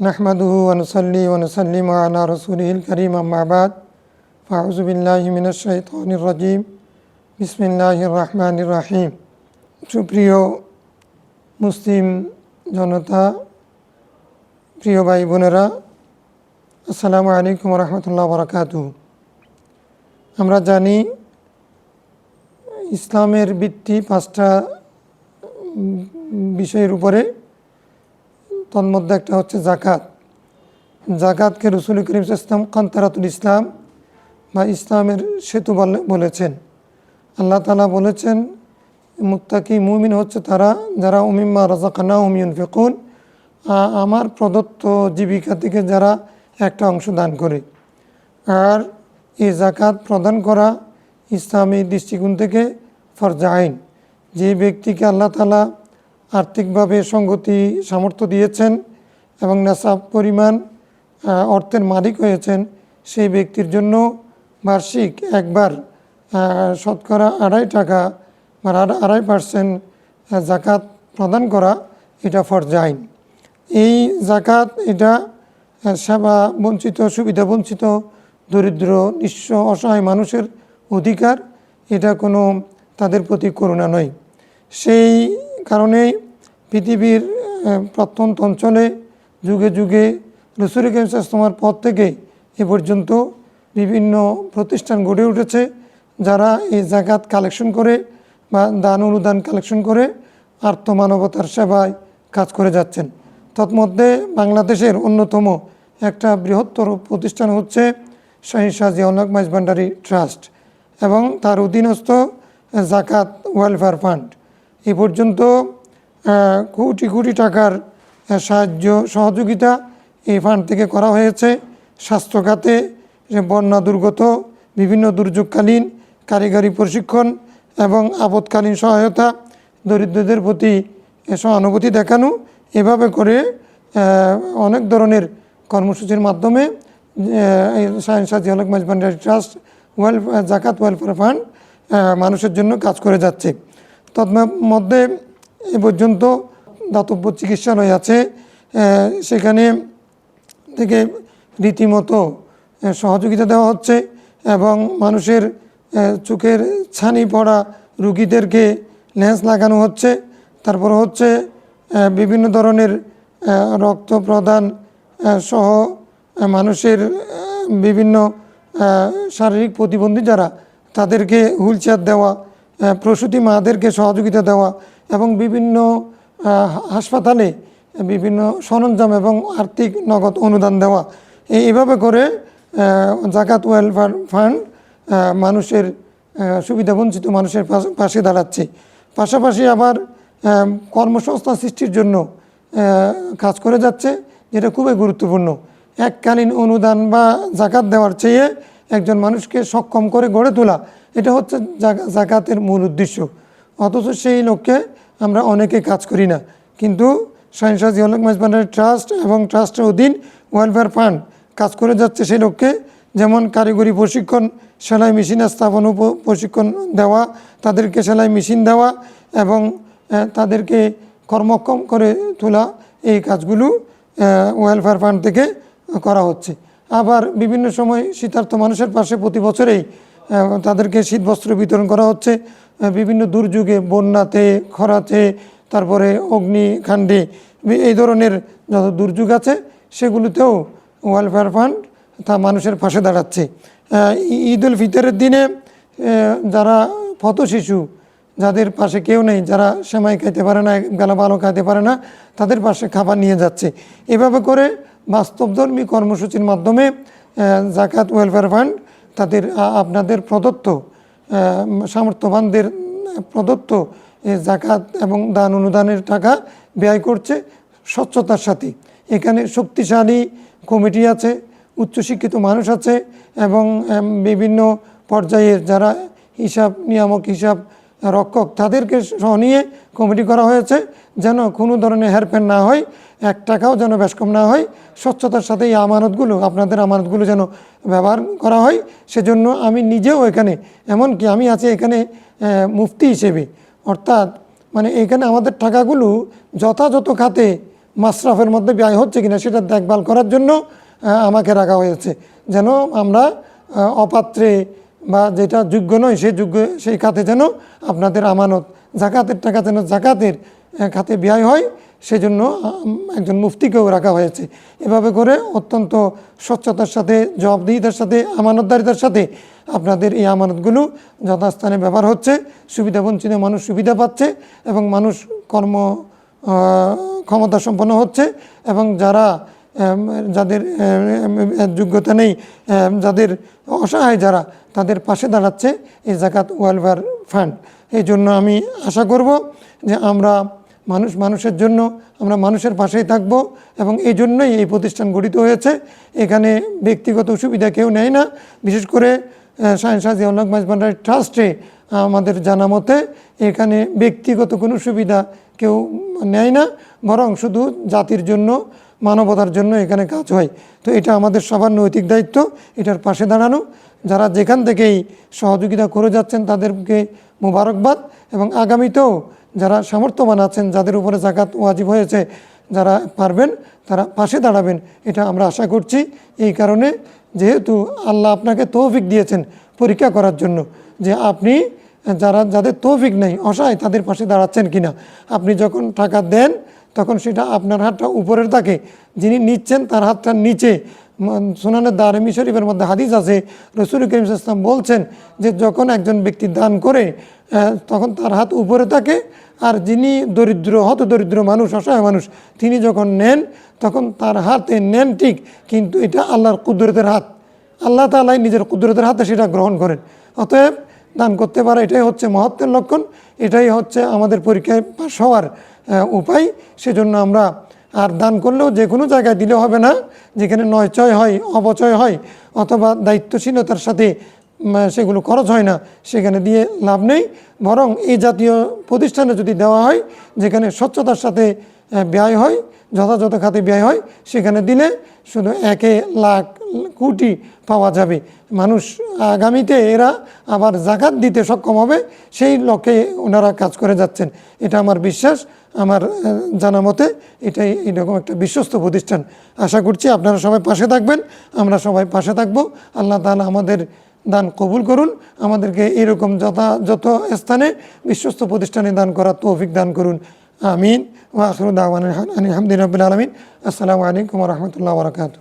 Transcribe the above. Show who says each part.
Speaker 1: نحمده ونصلي ونسلم على رسوله الكريم أما بعد فأعوذ بالله من الشيطان الرجيم بسم الله الرحمن الرحيم সুপ্রিয় মুসলিম জনতা প্রিয় ভাই বোনেরা আসসালামু আলাইকুম রহমতুল্লাহ বরকাতু আমরা জানি ইসলামের ভিত্তি পাঁচটা উম, বিষয়ের উপরে তন্মধ্যে একটা হচ্ছে জাকাত। জাকাতকে রসুল করিম ইসলাম কান্তারাতুল ইসলাম বা ইসলামের সেতু বলে, বলেছেন। আল্লাহ তালা বলেছেন, মুত্তাকি মুমিন হচ্ছে তারা যারা উমিম্মা রাজাকানা উমিউন ফেকুন আমার প্রদত্ত জীবিকা থেকে যারা একটা অংশ দান করে। আর এই জাকাত প্রদান করা ইসলামী দৃষ্টিকোণ থেকে ফরজা আইন। যে ব্যক্তিকে আল্লাহ তালা আর্থিকভাবে সঙ্গতি, সামর্থ্য দিয়েছেন এবং নেশাব পরিমাণ অর্থের মালিক হয়েছেন সেই ব্যক্তির জন্য বার্ষিক একবার শতকরা আড়াই টাকা বা আড়াই পার্সেন্ট জাকাত প্রদান করা এটা ফরজা আইন। এই জাকাত এটা সেবা বঞ্চিত, সুবিধা বঞ্চিত, দরিদ্র, নিঃস্ব, অসহায় মানুষের অধিকার, এটা কোনো তাদের প্রতি করুণা নয়। সেই কারণেই পৃথিবীর প্রত্যন্ত অঞ্চলে যুগে যুগে রসুল ইসলামের পর থেকে এ পর্যন্ত বিভিন্ন প্রতিষ্ঠান গড়ে উঠেছে, যারা এই জাকাত কালেকশন করে বা দান অনুদান কালেকশন করে আর্থমানবতার সেবায় কাজ করে যাচ্ছেন। তৎমধ্যে বাংলাদেশের অন্যতম একটা বৃহত্তর প্রতিষ্ঠান হচ্ছে শাহী শাহজি অনক মাইজ ভান্ডারি ট্রাস্ট এবং তার অধীনস্থ জাকাত ওয়েলফেয়ার ফান্ড। এ পর্যন্ত কোটি কোটি টাকার সাহায্য সহযোগিতা এই ফান্ড থেকে করা হয়েছে। স্বাস্থ্য খাতে বন্যা দুর্গত, বিভিন্ন দুর্যোগকালীন কারিগরি প্রশিক্ষণ এবং আপৎকালীন সহায়তা দরিদ্রদের প্রতি সহানুভূতি দেখানো, এভাবে করে অনেক ধরনের কর্মসূচির মাধ্যমে সায়েন্স হলক মাঝবান্ডারি ট্রাস্ট ওয়েলফেয়ার জাকাত ওয়েলফেয়ার ফান্ড মানুষের জন্য কাজ করে যাচ্ছে। তন্মধ্যে এ পর্যন্ত দাতব্য চিকিৎসালয় আছে সেখানে থেকে রীতিমতো সহযোগিতা দেওয়া হচ্ছে এবং মানুষের চোখের ছানি পড়া রুগীদেরকে লেন্স লাগানো হচ্ছে। তারপর হচ্ছে বিভিন্ন ধরনের রক্ত প্রদান সহ মানুষের বিভিন্ন শারীরিক প্রতিবন্ধী যারা তাদেরকে হুইল দেওয়া প্রসূতি মাদেরকে সহযোগিতা দেওয়া এবং বিভিন্ন হাসপাতালে বিভিন্ন সরঞ্জাম এবং আর্থিক নগদ অনুদান দেওয়া। এইভাবে করে জাকাত ওয়েলফেয়ার ফান্ড মানুষের সুবিধাবঞ্চিত মানুষের পাশে- দাঁড়াচ্ছে। পাশাপাশি আবার কর্মসংস্থান সৃষ্টির জন্য কাজ করে যাচ্ছে, যেটা খুবই গুরুত্বপূর্ণ। এককালীন অনুদান বা জাকাত দেওয়ার চেয়ে একজন মানুষকে সক্ষম করে গড়ে তোলা এটা হচ্ছে জাকা- জাকাতের মূল উদ্দেশ্য। অথচ সেই লক্ষ্যে আমরা অনেকে কাজ করি না। কিন্তু সাইন্সাজ জিওলক মাইজবান্ডারি ট্রাস্ট এবং ট্রাস্টের অধীন ওয়েলফেয়ার ফান্ড কাজ করে যাচ্ছে সেই লক্ষ্যে যেমন কারিগরি প্রশিক্ষণ, সেলাই মেশিন স্থাপন প্রশিক্ষণ দেওয়া, তাদেরকে সেলাই মেশিন দেওয়া এবং তাদেরকে কর্মক্ষম করে তোলা এই কাজগুলো ওয়েলফেয়ার ফান্ড থেকে করা হচ্ছে। আবার বিভিন্ন সময় শীতার্থ মানুষের পাশে প্রতি বছরেই তাদেরকে শীত বস্ত্র বিতরণ করা হচ্ছে বিভিন্ন দুর্যোগে, বন্যাতে, খরাতে, তারপরে অগ্নিকাণ্ডে এই ধরনের যত দুর্যোগ আছে, সেগুলোতেও ওয়েলফেয়ার ফান্ড তা মানুষের পাশে দাঁড়াচ্ছে। ঈদ উল ফিতরের দিনে যারা পথ শিশু, যাদের পাশে কেউ নেই, যারা সেমাই খাইতে পারে না বেলা ভালো খাইতে পারে না, তাদের পাশে খাবার নিয়ে যাচ্ছে। এভাবে করে বাস্তবধর্মী কর্মসূচির মাধ্যমে জাকাত ওয়েলফেয়ার ফান্ড তাদের আপনাদের প্রদত্ত সামর্থ্যবানদের প্রদত্ত জাকাত এবং দান অনুদানের টাকা ব্যয় করছে স্বচ্ছতার সাথে। এখানে শক্তিশালী কমিটি আছে, উচ্চশিক্ষিত মানুষ আছে এবং বিভিন্ন পর্যায়ের যারা হিসাব, নিয়ামক হিসাব রক্ষক তাদেরকে সহ নিয়ে কমিটি করা হয়েছে যেন কোনো ধরনের হেরফের না হয়, এক টাকাও যেন বেশ কম না হয়। স্বচ্ছতার সাথে এই আমানতগুলো, আপনাদের আমানতগুলো যেন ব্যবহার করা হয়, সেজন্য আমি নিজেও এখানে, এমনকি আমি আছি এখানে মুফতি হিসেবে। অর্থাৎ মানে এখানে আমাদের টাকাগুলো যথাযথ খাতে মাসরাফের মধ্যে ব্যয় হচ্ছে কিনা সেটা দেখভাল করার জন্য আমাকে রাখা হয়েছে। যেন আমরা অপাত্রে বা যেটা যোগ্য নয়, সেই যোগ্য, সেই খাতে যেন আপনাদের আমানত, জাকাতের টাকা যেন জাকাতের খাতে ব্যয় হয়, সেজন্য একজন মুফতিকেও রাখা হয়েছে। এভাবে করে অত্যন্ত স্বচ্ছতার সাথে, জবাবদিহিতার সাথে, আমানতদারিতার সাথে আপনাদের এই আমানতগুলো যথাস্থানে ব্যবহার হচ্ছে। সুবিধা বঞ্চিত মানুষ সুবিধা পাচ্ছে এবং মানুষ কর্ম ক্ষমতা সম্পন্ন হচ্ছে এবং যারা যাদের যোগ্যতা নেই যাদের অসহায় যারা, তাদের পাশে দাঁড়াচ্ছে এই জাকাত ওয়েলফেয়ার ফান্ড। এই জন্য আমি আশা করব যে আমরা মানুষ, মানুষের জন্য আমরা মানুষের পাশেই থাকব এবং এই জন্যই এই প্রতিষ্ঠান গঠিত হয়েছে। এখানে ব্যক্তিগত সুবিধা কেউ নেয় না। বিশেষ করে সায়েন্স আজিউল্লাহ মাইজবান্ডারি ট্রাস্টে আমাদের জানা মতে এখানে ব্যক্তিগত কোনো সুবিধা কেউ নেয় না, বরং শুধু জাতির জন্য মানবতার জন্য এখানে কাজ হয়। তো এটা আমাদের সবার নৈতিক দায়িত্ব, এটার পাশে দাঁড়ানো। যারা যেখান থেকেই সহযোগিতা করে যাচ্ছেন তাদেরকে মোবারকবাদ এবং আগামীতেও যারা সামর্থ্যবান আছেন, যাদের উপরে জাকাত ওয়াজিব হয়েছে, যারা পারবেন, তারা পাশে দাঁড়াবেন, এটা আমরা আশা করছি। এই কারণে যেহেতু আল্লাহ আপনাকে তৌফিক দিয়েছেন পরীক্ষা করার জন্য, যে আপনি যারা, যাদের তৌফিক নেই, অসহায়, তাদের পাশে দাঁড়াচ্ছেন কিনা। আপনি যখন টাকা দেন তখন সেটা আপনার হাতটা উপরের থাকে যিনি নিচ্ছেন তার হাতটা নিচে। সোনানের দারেমি শরীফের মধ্যে হাদিস আছে, রসুল করিম ইসলাম বলছেন যে, যখন একজন ব্যক্তি দান করে তখন তার হাত উপরে থাকে, আর যিনি দরিদ্র হত দরিদ্র মানুষ, অসহায় মানুষ, তিনি যখন নেন, তখন তার হাতে নেন ঠিক, কিন্তু এটা আল্লাহর কুদরতের হাত। আল্লাহ তালাই নিজের কুদরতের হাতে সেটা গ্রহণ করেন। অতএব দান করতে পারা, এটাই হচ্ছে মহত্বের লক্ষণ, এটাই হচ্ছে আমাদের পরীক্ষায় পাশ হওয়ার উপায়। সেজন্য আমরা আর দান করলেও যে কোনো জায়গায় দিলে হবে না, যেখানে নয়চয় হয়, অপচয় হয়, অথবা দায়িত্বশীলতার সাথে সেগুলো খরচ হয় না, সেখানে দিয়ে লাভ নেই। বরং এই জাতীয় প্রতিষ্ঠানে যদি দেওয়া হয়, যেখানে স্বচ্ছতার সাথে ব্যয় হয়, যথাযথ খাতে ব্যয় হয়, সেখানে দিলে শুধু একে লাখ কোটি পাওয়া যাবে। মানুষ আগামীতে এরা আবার জাকাত দিতে সক্ষম হবে, সেই লক্ষ্যে ওনারা কাজ করে যাচ্ছেন। এটা আমার বিশ্বাস, আমার জানা মতে এটাই এরকম একটা বিশ্বস্ত প্রতিষ্ঠান। আশা করছি আপনারা সবাই পাশে থাকবেন, আমরা সবাই পাশে থাকব। আল্লাহ তাআলা আমাদের দান কবুল করুন, আমাদেরকে এরকম যথাযথ স্থানে বিশ্বস্ত প্রতিষ্ঠানে দান করার তৌফিক দান করুন। আমিন। ওয়া আখিরু দাওয়ানা আলহামদুলিল্লাহ আলমিন। আসসালামু আলাইকুম রহমতুল্লাহ বরকাত